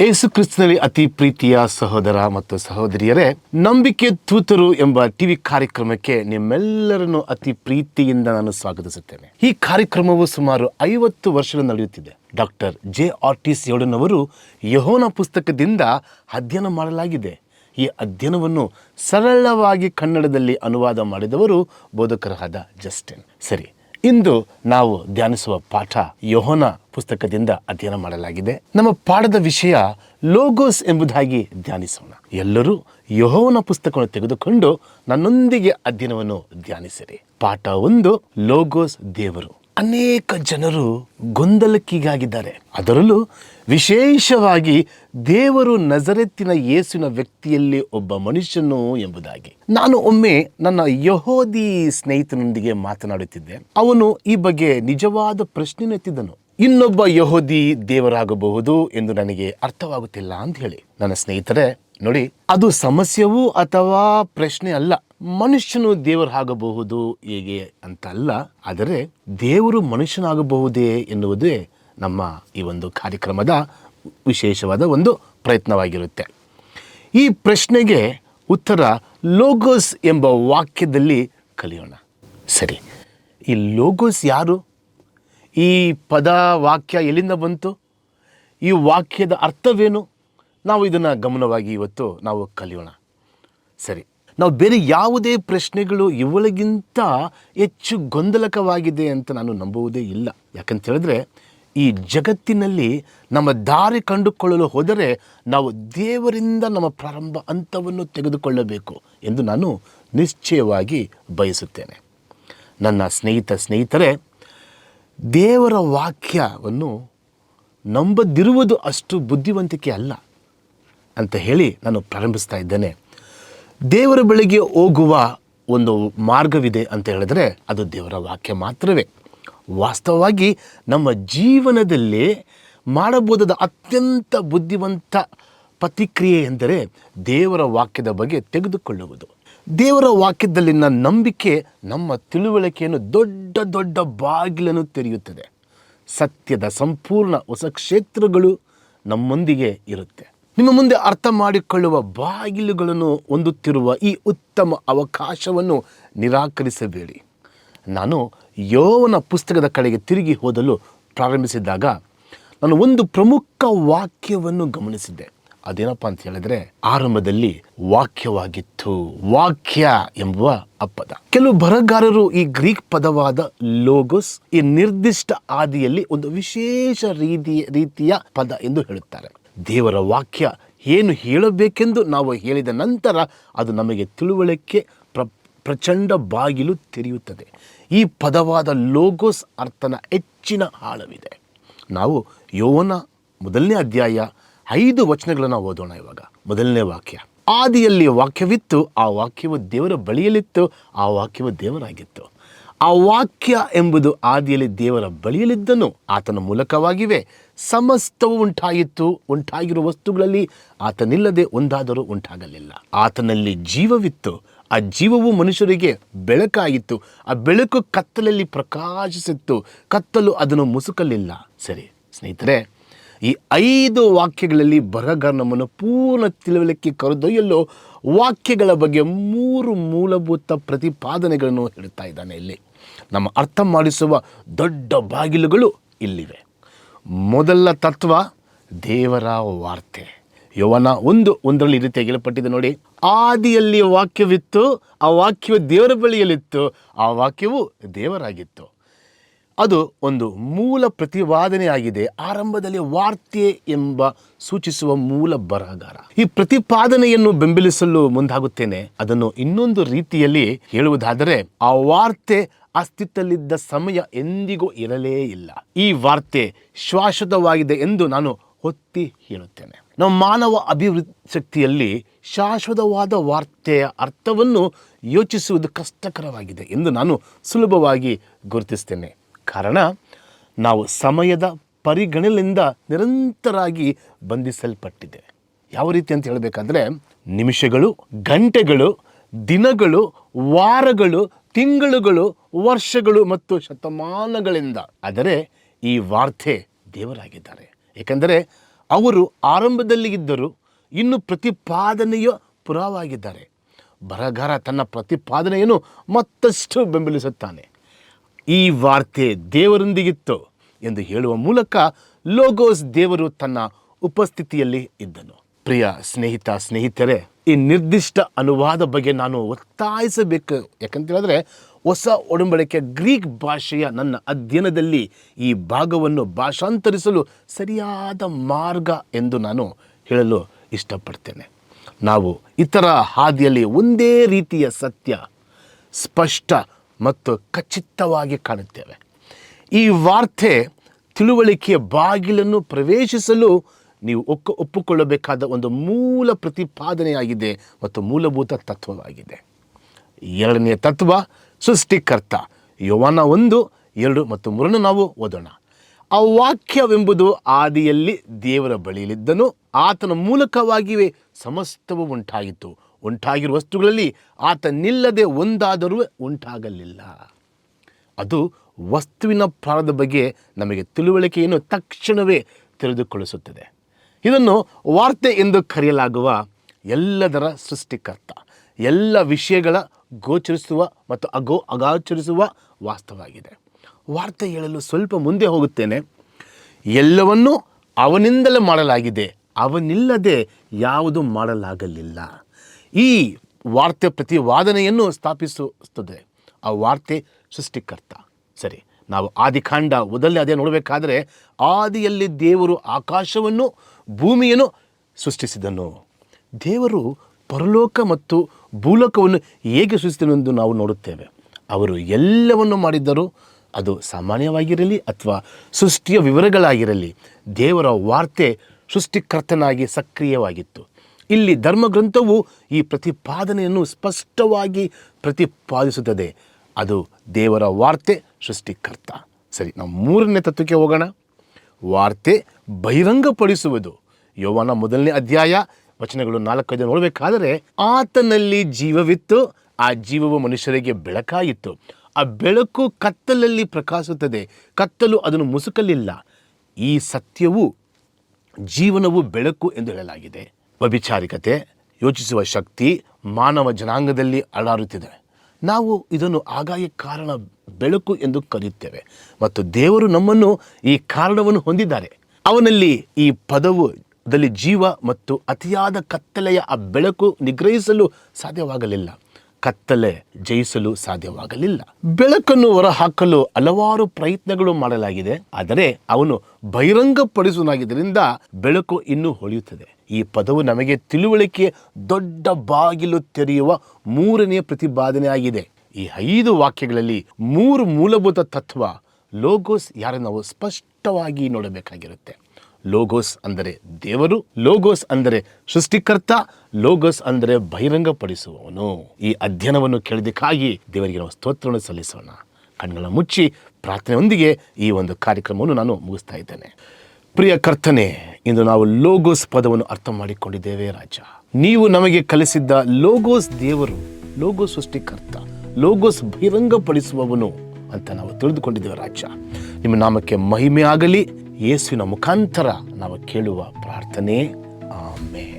ಏಸು ಕ್ರಿಸ್ತನಲ್ಲಿ ಅತಿ ಪ್ರೀತಿಯ ಸಹೋದರ ಮತ್ತು ಸಹೋದರಿಯರೇ, ನಂಬಿಕೆ ತೂತರು ಎಂಬ ಟಿವಿ ಕಾರ್ಯಕ್ರಮಕ್ಕೆ ನಿಮ್ಮೆಲ್ಲರನ್ನು ಅತಿ ಪ್ರೀತಿಯಿಂದ ನಾನು ಸ್ವಾಗತಿಸುತ್ತೇನೆ. ಈ ಕಾರ್ಯಕ್ರಮವು ಸುಮಾರು ಐವತ್ತು ವರ್ಷಗಳು ನಡೆಯುತ್ತಿದೆ. ಡಾಕ್ಟರ್ ಜೆ ಆರ್ ಆರ್ಟಿಸ್ ಅವರು ಯಹೋನ ಪುಸ್ತಕದಿಂದ ಅಧ್ಯಯನ ಮಾಡಲಾಗಿದೆ. ಈ ಅಧ್ಯಯನವನ್ನು ಸರಳವಾಗಿ ಕನ್ನಡದಲ್ಲಿ ಅನುವಾದ ಮಾಡಿದವರು ಬೋಧಕರಾದ ಜಸ್ಟಿನ್. ಸರಿ ಇಂದು ನಾವು ಧ್ಯಾನಿಸುವ ಪಾಠ ಯೋಹನ ಪುಸ್ತಕದಿಂದ ಅಧ್ಯಯನ ಮಾಡಲಾಗಿದೆ. ನಮ್ಮ ಪಾಠದ ವಿಷಯ ಲೋಗೋಸ್ ಎಂಬುದಾಗಿ ಧ್ಯಾನಿಸೋಣ. ಎಲ್ಲರೂ ಯೋಹೋನ ಪುಸ್ತಕವನ್ನು ತೆಗೆದುಕೊಂಡು ನನ್ನೊಂದಿಗೆ ಅಧ್ಯಯನವನ್ನು ಧ್ಯಾನಿಸಿರಿ. ಪಾಠ ಒಂದು, ಲೋಗೋಸ್ ದೇವರು. ಅನೇಕ ಜನರು ಗೊಂದಲಕ್ಕೀಗಾಗಿದ್ದಾರೆ. ಅದರಲ್ಲೂ ವಿಶೇಷವಾಗಿ ದೇವರು ನಜರೆತ್ತಿನ ಯೇಸುವಿನ ವ್ಯಕ್ತಿಯಲ್ಲಿ ಒಬ್ಬ ಮನುಷ್ಯನು ಎಂಬುದಾಗಿ. ನಾನು ಒಮ್ಮೆ ನನ್ನ ಯಹೋದಿ ಸ್ನೇಹಿತನೊಂದಿಗೆ ಮಾತನಾಡುತ್ತಿದ್ದೆ. ಅವನು ಈ ಬಗ್ಗೆ ನಿಜವಾದ ಪ್ರಶ್ನೆ ಎತ್ತಿದ್ದನು ಇನ್ನೊಬ್ಬ ಯಹೋದಿ ದೇವರಾಗಬಹುದು ಎಂದು ನನಗೆ ಅರ್ಥವಾಗುತ್ತಿಲ್ಲ ಅಂತ ಹೇಳಿ. ನನ್ನ ಸ್ನೇಹಿತರೆ, ನೋಡಿ, ಅದು ಸಮಸ್ಯೆವೂ ಅಥವಾ ಪ್ರಶ್ನೆ ಅಲ್ಲ. ಮನುಷ್ಯನು ದೇವರಾಗಬಹುದು ಹೇಗೆ ಅಂತಲ್ಲ, ಆದರೆ ದೇವರು ಮನುಷ್ಯನಾಗಬಹುದೇ ಎನ್ನುವುದೇ ನಮ್ಮ ಈ ಒಂದು ಕಾರ್ಯಕ್ರಮದ ವಿಶೇಷವಾದ ಒಂದು ಪ್ರಯತ್ನವಾಗಿರುತ್ತೆ. ಈ ಪ್ರಶ್ನೆಗೆ ಉತ್ತರ ಲೋಗೋಸ್ ಎಂಬ ವಾಕ್ಯದಲ್ಲಿ ಕಲಿಯೋಣ. ಸರಿ, ಈ ಲೋಗೋಸ್ ಯಾರು? ಈ ಪದ ವಾಕ್ಯ ಎಲ್ಲಿಂದ ಬಂತು? ಈ ವಾಕ್ಯದ ಅರ್ಥವೇನು? ನಾವು ಇದನ್ನು ಗಮನವಾಗಿ ಇವತ್ತು ನಾವು ಕಲಿಯೋಣ. ಸರಿ ನಾವು ಬೇರೆ ಯಾವುದೇ ಪ್ರಶ್ನೆಗಳು ಇವಳಿಗಿಂತ ಹೆಚ್ಚು ಗೊಂದಲಕವಾಗಿದೆ ಅಂತ ನಾನು ನಂಬುವುದೇ ಇಲ್ಲ. ಯಾಕಂತೇಳಿದ್ರೆ ಈ ಜಗತ್ತಿನಲ್ಲಿ ನಮ್ಮ ದಾರಿ ಕಂಡುಕೊಳ್ಳಲು ಹೋದರೆ ನಾವು ದೇವರಿಂದ ನಮ್ಮ ಪ್ರಾರಂಭ ಹಂತವನ್ನು ತೆಗೆದುಕೊಳ್ಳಬೇಕು ಎಂದು ನಾನು ನಿಶ್ಚಯವಾಗಿ ಬಯಸುತ್ತೇನೆ. ನನ್ನ ಸ್ನೇಹಿತ, ಸ್ನೇಹಿತರೆ, ದೇವರ ವಾಕ್ಯವನ್ನು ನಂಬದಿರುವುದು ಅಷ್ಟು ಬುದ್ಧಿವಂತಿಕೆ ಅಲ್ಲ ಅಂತ ಹೇಳಿ ನಾನು ಪ್ರಾರಂಭಿಸ್ತಾ ಇದ್ದೇನೆ. ದೇವರ ಬಳಿಗೆ ಹೋಗುವ ಒಂದು ಮಾರ್ಗವಿದೆ ಅಂತ ಹೇಳಿದ್ರೆ ಅದು ದೇವರ ವಾಕ್ಯ ಮಾತ್ರವೇ. ವಾಸ್ತವವಾಗಿ ನಮ್ಮ ಜೀವನದಲ್ಲಿ ಮಾಡಬಹುದಾದ ಅತ್ಯಂತ ಬುದ್ಧಿವಂತ ಪ್ರತಿಕ್ರಿಯೆ ಎಂದರೆ ದೇವರ ವಾಕ್ಯದ ಬಗ್ಗೆ ತೆಗೆದುಕೊಳ್ಳುವುದು. ದೇವರ ವಾಕ್ಯದಲ್ಲಿನ ನಂಬಿಕೆ ನಮ್ಮ ತಿಳುವಳಿಕೆಯನ್ನು ದೊಡ್ಡ ದೊಡ್ಡ ಬಾಗಿಲನ್ನು ತೆರೆಯುತ್ತದೆ. ಸತ್ಯದ ಸಂಪೂರ್ಣ ಹೊಸ ಕ್ಷೇತ್ರಗಳು ನಮ್ಮೊಂದಿಗೆ ಇರುತ್ತೆ. ನಿಮ್ಮ ಮುಂದೆ ಅರ್ಥ ಮಾಡಿಕೊಳ್ಳುವ ಬಾಗಿಲುಗಳನ್ನು ಹೊಂದುತ್ತಿರುವ ಈ ಉತ್ತಮ ಅವಕಾಶವನ್ನು ನಿರಾಕರಿಸಬೇಡಿ. ನಾನು ಯೋವನ ಪುಸ್ತಕದ ಕಡೆಗೆ ತಿರುಗಿ ಓದಲು ಪ್ರಾರಂಭಿಸಿದಾಗ ನಾನು ಒಂದು ಪ್ರಮುಖ ವಾಕ್ಯವನ್ನು ಗಮನಿಸಿದ್ದೆ. ಅದೇನಪ್ಪ ಅಂತ ಹೇಳಿದ್ರೆ, ಆರಂಭದಲ್ಲಿ ವಾಕ್ಯವಾಗಿತ್ತು. ವಾಕ್ಯ ಎಂಬುವ ಅಪ್ಪದ. ಕೆಲವು ಬರಗಾರರು ಈ ಗ್ರೀಕ್ ಪದವಾದ ಲೋಗೋಸ್ ಈ ನಿರ್ದಿಷ್ಟ ಆದಿಯಲ್ಲಿ ಒಂದು ವಿಶೇಷ ರೀತಿಯ ರೀತಿಯ ಪದ ಎಂದು ಹೇಳುತ್ತಾರೆ. ದೇವರ ವಾಕ್ಯ ಏನು ಹೇಳಬೇಕೆಂದು ನಾವು ಹೇಳಿದ ನಂತರ ಅದು ನಮಗೆ ತಿಳುವಳಿಕೆ ಪ್ರ, ಪ್ರಚಂಡ ಬಾಗಿಲು ತೆರೆಯುತ್ತದೆ. ಈ ಪದವಾದ ಲೋಗೋಸ್ ಅರ್ಥನ ಹೆಚ್ಚಿನ ಆಳವಿದೆ. ನಾವು ಯೋವನ ಮೊದಲನೇ ಅಧ್ಯಾಯ ಐದು ವಚನಗಳನ್ನು ಓದೋಣ ಇವಾಗ. ಮೊದಲನೇ ವಾಕ್ಯ. ಆದಿಯಲ್ಲಿ ವಾಕ್ಯವಿತ್ತು, ಆ ವಾಕ್ಯವು ದೇವರ ಬಳಿಯಲ್ಲಿತ್ತು, ಆ ವಾಕ್ಯವು ದೇವರಾಗಿತ್ತು. ಆ ವಾಕ್ಯ ಎಂಬುದು ಆದಿಯಲ್ಲಿ ದೇವರ ಬಳಿಯಲ್ಲಿದ್ದನು, ಆತನ ಮೂಲಕವಾಗಿವೆ. ಸಮಸ್ತವು ಉಂಟಾಯಿತು, ಉಂಟಾಗಿರುವ ವಸ್ತುಗಳಲ್ಲಿ ಆತನಿಲ್ಲದೆ ಒಂದಾದರೂ ಉಂಟಾಗಲಿಲ್ಲ. ಆತನಲ್ಲಿ ಜೀವವಿತ್ತು, ಆ ಜೀವವು ಮನುಷ್ಯರಿಗೆ ಬೆಳಕಾಯಿತು, ಆ ಬೆಳಕು ಕತ್ತಲಲ್ಲಿ ಪ್ರಕಾಶಿಸಿತ್ತು, ಕತ್ತಲು ಅದನ್ನು ಮುಸುಕಲಿಲ್ಲ. ಸರಿ, ಸ್ನೇಹಿತರೆ, ಈ ಐದು ವಾಕ್ಯಗಳಲ್ಲಿ ಬರಹಗಾರ ನಮ್ಮನ್ನು ಪೂರ್ಣ ತಿಳುವಳಿಕೆ ಕರೆದೊಯ್ಯಲು ವಾಕ್ಯಗಳ ಬಗ್ಗೆ ಮೂರು ಮೂಲಭೂತ ಪ್ರತಿಪಾದನೆಗಳನ್ನು ಹೇಳ್ತಾ ಇದ್ದಾನೆ ಇಲ್ಲಿ. ನಮ್ಮ ಅರ್ಥ ಮಾಡಿಸುವ ದೊಡ್ಡ ಬಾಗಿಲುಗಳು ಇಲ್ಲಿವೆ. ಮೊದಲ ತತ್ವ ದೇವರ ವಾರ್ತೆ. ಯವನ ಒಂದು ಒಂದರಲ್ಲಿ ಈ ರೀತಿಯಾಗಿ ನೋಡಿ. ಆದಿಯಲ್ಲಿ ವಾಕ್ಯವಿತ್ತು, ಆ ವಾಕ್ಯವು ದೇವರ ಬಳಿಯಲ್ಲಿತ್ತು, ಆ ವಾಕ್ಯವು ದೇವರಾಗಿತ್ತು. ಅದು ಒಂದು ಮೂಲ ಪ್ರತಿಪಾದನೆಯಾಗಿದೆ. ಆರಂಭದಲ್ಲಿ ವಾರ್ತೆ ಎಂಬ ಸೂಚಿಸುವ ಮೂಲ ಬರಹಗಾರ. ಈ ಪ್ರತಿಪಾದನೆಯನ್ನು ಬೆಂಬಲಿಸಲು ಮುಂದಾಗುತ್ತೇನೆ. ಅದನ್ನು ಇನ್ನೊಂದು ರೀತಿಯಲ್ಲಿ ಹೇಳುವುದಾದರೆ, ಆ ವಾರ್ತೆ ಅಸ್ತಿತ್ವದಲ್ಲಿದ್ದ ಸಮಯ ಎಂದಿಗೂ ಇರಲೇ ಇಲ್ಲ. ಈ ವಾರ್ತೆ ಶಾಶ್ವತವಾಗಿದೆ ಎಂದು ನಾನು ಒತ್ತಿ ಹೇಳುತ್ತೇನೆ. ನಮ್ಮ ಮಾನವ ಅಭಿವೃದ್ಧಿ ಶಕ್ತಿಯಲ್ಲಿ ಶಾಶ್ವತವಾದ ವಾರ್ತೆಯ ಅರ್ಥವನ್ನು ಯೋಚಿಸುವುದು ಕಷ್ಟಕರವಾಗಿದೆ ಎಂದು ನಾನು ಸುಲಭವಾಗಿ ಗುರುತಿಸ್ತೇನೆ. ಕಾರಣ, ನಾವು ಸಮಯದ ಪರಿಗಣನೆಯಿಂದ ನಿರಂತರವಾಗಿ ಬಂಧಿಸಲ್ಪಟ್ಟಿದೆ. ಯಾವ ರೀತಿ ಅಂತ ಹೇಳಬೇಕಾದ್ರೆ, ನಿಮಿಷಗಳು, ಗಂಟೆಗಳು, ದಿನಗಳು, ವಾರಗಳು ತಿಂಗಳುಗಳು, ವರ್ಷಗಳು ಮತ್ತು ಶತಮಾನಗಳಿಂದ. ಆದರೆ ಈ ವಾರ್ತೆ ದೇವರಾಗಿದ್ದಾರೆ. ಏಕೆಂದರೆ ಅವರು ಆರಂಭದಲ್ಲಿ ಇದ್ದರು ಇನ್ನು ಪ್ರತಿಪಾದನೆಯ ಪುರಾವಾಗಿದ್ದಾರೆ. ಬರಗಾರ ತನ್ನ ಪ್ರತಿಪಾದನೆಯನ್ನು ಮತ್ತಷ್ಟು ಬೆಂಬಲಿಸುತ್ತಾನೆ. ಈ ವಾರ್ತೆ ದೇವರೊಂದಿಗಿತ್ತು ಎಂದು ಹೇಳುವ ಮೂಲಕ ಲೋಗೋಸ್ ದೇವರು ತನ್ನ ಉಪಸ್ಥಿತಿಯಲ್ಲಿ ಇದ್ದನು. ಪ್ರಿಯ ಸ್ನೇಹಿತ, ಸ್ನೇಹಿತರೆ ಈ ನಿರ್ದಿಷ್ಟ ಅನುವಾದ ಬಗ್ಗೆ ನಾನು ಒತ್ತಾಯಿಸಬೇಕು. ಯಾಕಂತ ಹೇಳಿದ್ರೆ ಹೊಸ ಒಡಂಬಡಿಕೆ ಗ್ರೀಕ್ ಭಾಷೆಯ ನನ್ನ ಅಧ್ಯಯನದಲ್ಲಿ ಈ ಭಾಗವನ್ನು ಭಾಷಾಂತರಿಸಲು ಸರಿಯಾದ ಮಾರ್ಗ ಎಂದು ನಾನು ಹೇಳಲು ಇಷ್ಟಪಡ್ತೇನೆ. ನಾವು ಇತರ ಹಾದಿಯಲ್ಲಿ ಒಂದೇ ರೀತಿಯ ಸತ್ಯ ಸ್ಪಷ್ಟ ಮತ್ತು ಖಚಿತವಾಗಿ ಕಾಣುತ್ತೇವೆ. ಈ ವಾರ್ತೆ ತಿಳುವಳಿಕೆಯ ಬಾಗಿಲನ್ನು ಪ್ರವೇಶಿಸಲು ನೀವು ಒಕ್ಕ, ಒಪ್ಪಿಕೊಳ್ಳಬೇಕಾದ ಒಂದು ಮೂಲ ಪ್ರತಿಪಾದನೆಯಾಗಿದೆ ಮತ್ತು ಮೂಲಭೂತ ತತ್ವವಾಗಿದೆ. ಎರಡನೆಯ ತತ್ವ, ಸೃಷ್ಟಿಕರ್ತ. ಯೋವನ ಒಂದು, ಎರಡು ಮತ್ತು ಮೂರನ್ನು ನಾವು ಓದೋಣ. ಆ ವಾಕ್ಯವೆಂಬುದು ಆದಿಯಲ್ಲಿ ದೇವರ ಬಳಿಯಲ್ಲಿದ್ದನು, ಆತನ ಮೂಲಕವಾಗಿಯೇ ಸಮಸ್ತವು ಉಂಟಾಯಿತು. ಉಂಟಾಗಿರುವ ವಸ್ತುಗಳಲ್ಲಿ ಆತ ನಿಲ್ಲದೆ ಒಂದಾದರೂ ಉಂಟಾಗಲಿಲ್ಲ. ಅದು ವಸ್ತುವಿನ ಪ್ರಾಣದ ಬಗ್ಗೆ ನಮಗೆ ತಿಳುವಳಿಕೆಯನ್ನು ತಕ್ಷಣವೇ ತಿಳಿದುಕೊಳ್ಳಿಸುತ್ತದೆ ಇದನ್ನು ವಾರ್ತೆ ಎಂದು ಕರೆಯಲಾಗುವ ಎಲ್ಲದರ ಸೃಷ್ಟಿಕರ್ತ, ಎಲ್ಲ ವಿಷಯಗಳ ಗೋಚರಿಸುವ ಮತ್ತು ಅಗೋ ಅಗಾಚರಿಸುವ ವಾಸ್ತವಾಗಿದೆ ವಾರ್ತೆ ಹೇಳಲು ಸ್ವಲ್ಪ ಮುಂದೆ ಹೋಗುತ್ತೇನೆ. ಎಲ್ಲವನ್ನೂ ಅವನಿಂದಲೇ ಮಾಡಲಾಗಿದೆ, ಅವನಿಲ್ಲದೆ ಯಾವುದು ಮಾಡಲಾಗಲಿಲ್ಲ. ಈ ವಾರ್ತೆ ಪ್ರತಿವಾದನೆಯನ್ನು ಸ್ಥಾಪಿಸುತ್ತದೆ. ಆ ವಾರ್ತೆ ಸೃಷ್ಟಿಕರ್ತ. ಸರಿ. ನಾವು ಆದಿಕಾಂಡ ಮೊದಲೇ ಅದೇ ನೋಡಬೇಕಾದರೆ ಆದಿಯಲ್ಲಿ ದೇವರು ಆಕಾಶವನ್ನು, ಭೂಮಿಯನ್ನು ಸೃಷ್ಟಿಸಿದನು. ದೇವರು ಪರಲೋಕ ಮತ್ತು ಭೂಲೋಕವನ್ನು ಹೇಗೆ ಸೃಷ್ಟಿಸಿದನೆಂದು ನಾವು ನೋಡುತ್ತೇವೆ. ಅವರು ಎಲ್ಲವನ್ನು ಮಾಡಿದ್ದರು. ಅದು ಸಾಮಾನ್ಯವಾಗಿರಲಿ ಅಥವಾ ಸೃಷ್ಟಿಯ ವಿವರಗಳಾಗಿರಲಿ, ದೇವರ ವಾರ್ತೆ ಸೃಷ್ಟಿಕರ್ತನಾಗಿ ಸಕ್ರಿಯವಾಗಿತ್ತು. ಇಲ್ಲಿ ಧರ್ಮಗ್ರಂಥವು ಈ ಪ್ರತಿಪಾದನೆಯನ್ನು ಸ್ಪಷ್ಟವಾಗಿ ಪ್ರತಿಪಾದಿಸುತ್ತದೆ. ಅದು ದೇವರ ವಾರ್ತೆ ಸೃಷ್ಟಿಕರ್ತ. ಸರಿ, ನಾವು ಮೂರನೇ ತತ್ವಕ್ಕೆ ಹೋಗೋಣ. ವಾರ್ತೆ ಬಹಿರಂಗಪಡಿಸುವುದು. ಯೌವನ ಮೊದಲನೇ ಅಧ್ಯಾಯ, ವಚನಗಳು ನಾಲ್ಕೈದು ನೋಡಬೇಕಾದರೆ, ಆತನಲ್ಲಿ ಜೀವವಿತ್ತು, ಆ ಜೀವವು ಮನುಷ್ಯರಿಗೆ ಬೆಳಕಾಯಿತ್ತು ಆ ಬೆಳಕು ಕತ್ತಲಲ್ಲಿ ಪ್ರಕಾಶಿಸುತ್ತದೆ. ಕತ್ತಲು ಅದನ್ನು ಮುಸುಕಲಿಲ್ಲ. ಈ ಸತ್ಯವು ಜೀವನವು ಬೆಳಕು ಎಂದು ಹೇಳಲಾಗಿದೆ. ವ್ಯಭಿಚಾರಿಕತೆ, ಯೋಚಿಸುವ ಶಕ್ತಿ ಮಾನವ ಜನಾಂಗದಲ್ಲಿ ಅಳಾರುತ್ತಿದೆ ನಾವು ಇದನ್ನು ಆಗಾಯ ಕಾರಣ ಬೆಳಕು ಎಂದು ಕರೆಯುತ್ತೇವೆ. ಮತ್ತು ದೇವರು ನಮ್ಮನ್ನು ಈ ಕಾರಣವನ್ನು ಹೊಂದಿದ್ದಾರೆ. ಅವನಲ್ಲಿ ಈ ಪದವು ದಲ್ಲಿ ಜೀವ ಮತ್ತು ಅತಿಯಾದ ಕತ್ತಲೆಯ ಆ ಬೆಳಕು ನಿಗ್ರಹಿಸಲು ಸಾಧ್ಯವಾಗಲಿಲ್ಲ. ಕತ್ತಲೆ ಜಯಿಸಲು ಸಾಧ್ಯವಾಗಲಿಲ್ಲ. ಬೆಳಕನ್ನು ಹೊರಹಾಕಲು ಹಲವಾರು ಪ್ರಯತ್ನಗಳು ಮಾಡಲಾಗಿದೆ. ಆದರೆ ಅವನು ಬಹಿರಂಗಪಡಿಸುವನಾಗಿದ್ದರಿಂದ ಬೆಳಕು ಇನ್ನೂ ಹೊಳೆಯುತ್ತದೆ. ಈ ಪದವು ನಮಗೆ ತಿಳುವಳಿಕೆ ದೊಡ್ಡ ಬಾಗಿಲು ತೆರೆಯುವ ಮೂರನೆಯ ಪ್ರತಿಪಾದನೆ ಆಗಿದೆ ಈ ಐದು ವಾಕ್ಯಗಳಲ್ಲಿ ಮೂರು ಮೂಲಭೂತ ತತ್ವ, ಲೋಗೋಸ್ ಯಾರನ್ನು ನಾವು ಸ್ಪಷ್ಟವಾಗಿ ನೋಡಬೇಕಾಗಿರುತ್ತೆ. ಲೋಗೋಸ್ ಅಂದರೆ ದೇವರು, ಲೋಗೋಸ್ ಅಂದರೆ ಸೃಷ್ಟಿಕರ್ತ, ಲೋಗೋಸ್ ಅಂದರೆ ಬಹಿರಂಗಪಡಿಸುವವನು. ಈ ಅಧ್ಯಯನವನ್ನು ಕೇಳಿದಕ್ಕಾಗಿ ದೇವರಿಗೆ ನಾವು ಸ್ತೋತ್ರವನ್ನು ಸಲ್ಲಿಸೋಣ. ಕಣ್ಗಳ ಮುಚ್ಚಿ ಪ್ರಾರ್ಥನೆಯೊಂದಿಗೆ ಈ ಒಂದು ಕಾರ್ಯಕ್ರಮವನ್ನು ನಾನು ಮುಗಿಸ್ತಾ ಇದ್ದೇನೆ. ಪ್ರಿಯ ಕರ್ತನೆ, ಇಂದು ನಾವು ಲೋಗೋಸ್ ಪದವನ್ನು ಅರ್ಥ ಮಾಡಿಕೊಂಡಿದ್ದೇವೆ ರಾಜ. ನೀವು ನಮಗೆ ಕಲಿಸಿದ್ದ ಲೋಗೋಸ್ ದೇವರು, ಲೋಗೋಸ್ ಸೃಷ್ಟಿಕರ್ತ, ಲೋಗೋಸ್ ಬಹಿರಂಗಪಡಿಸುವವನು ಅಂತ ನಾವು ತಿಳಿದುಕೊಂಡಿದ್ದೇವೆ ರಾಜ. ನಿಮ್ಮ ನಾಮಕ್ಕೆ ಮಹಿಮೆ ಆಗಲಿ ಯೇಸುವಿನ ಮುಖಾಂತರ ನಾವು ಕೇಳುವ ಪ್ರಾರ್ಥನೆ. ಆಮೇಲೆ